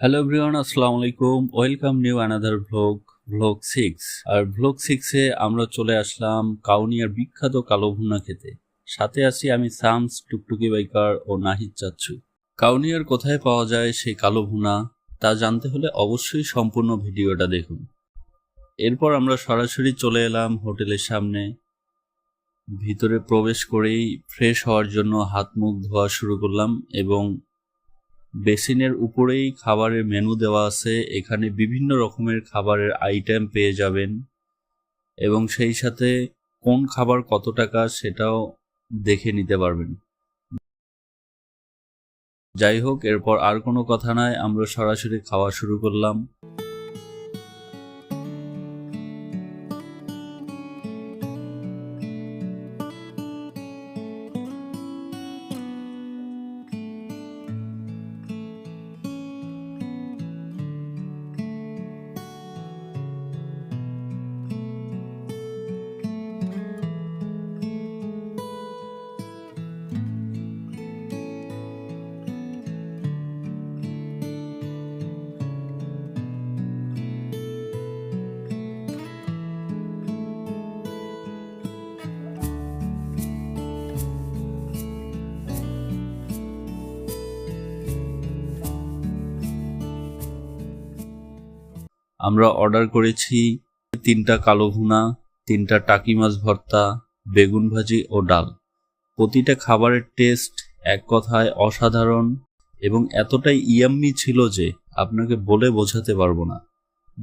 Hello everyone আসসালামু আলাইকুম welcome new another vlog vlog six আর vlog সিক্সে আমরা চলে আসলাম কাউনিয়ার বিখ্যাত কালো ভুনা খেতে। সাথে আছি আমি সামস টুকটুকি বাইকার ও নাহিদ চাচ্ছু কাউনিয়ার কোথায় পাওয়া যায় সেই কালো ভুনা, তা জানতে হলে অবশ্যই সম্পূর্ণ ভিডিওটা দেখুন। এরপর আমরা সরাসরি চলে এলাম হোটেলের সামনে। ভিতরে প্রবেশ করেই ফ্রেশ হওয়ার জন্য হাত মুখ ধোয়া শুরু করলাম এবং বেসিনের উপরেই খাবারের মেনু দেওয়া আছে। এখানে বিভিন্ন রকমের খাবারের আইটেম পেয়ে যাবেন। এবং সেই সাথে কোন খাবার কত টাকা সেটাও দেখে নিতে পারবেন। যাই হোক, এরপর আর কোনো কথা নয় আমরা সরাসরি খাওয়া শুরু করলাম। আমরা অর্ডার করেছি তিনটা কালো ভুনা, তিনটা টাকি মাছ ভর্তা, বেগুন ভাজি ও ডাল। প্রতিটা খাবারের টেস্ট এক কথায় অসাধারণ এবং এতটাই ইয়াম্মি ছিল যে আপনাকে বলে বোঝাতে পারব না।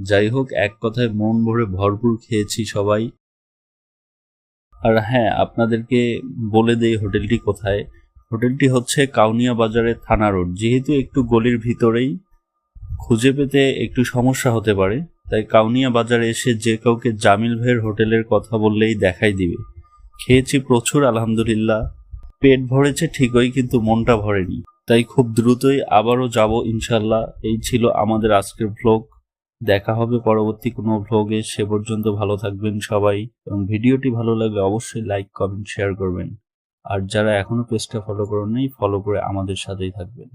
যাই হোক, এক কথায় মন ভরে ভরপুর খেয়েছি সবাই। আর হ্যাঁ আপনাদেরকে বলে দেই হোটেলটি কোথায়? হোটেলটি হচ্ছে কাউনিয়া বাজারের থানা রোড। যেহেতু একটু গলির ভিতরেই খুঁজে পেতে একটু সমস্যা হতে পারে, তাই কাউনিয়া বাজারে এসে যে কাউকে জামিল ভাইয়ের হোটেলের কথা বললেই দেখাই দিবে। খেয়েছি প্রচুর, আলহামদুলিল্লাহ। পেট ভরেছে ঠিকই, কিন্তু মনটা ভরেনি। তাই খুব দ্রুতই আবারও যাব, ইনশাল্লাহ। এই ছিল আমাদের আজকের ভ্লগ দেখা হবে পরবর্তী কোনো ভ্লগে সে পর্যন্ত ভালো থাকবেন সবাই। এবং ভিডিওটি ভালো লাগলে অবশ্যই লাইক কমেন্ট শেয়ার করবেন। আর যারা এখনও পেজটা ফলো করেননি ফলো করে আমাদের সাথেই থাকবেন।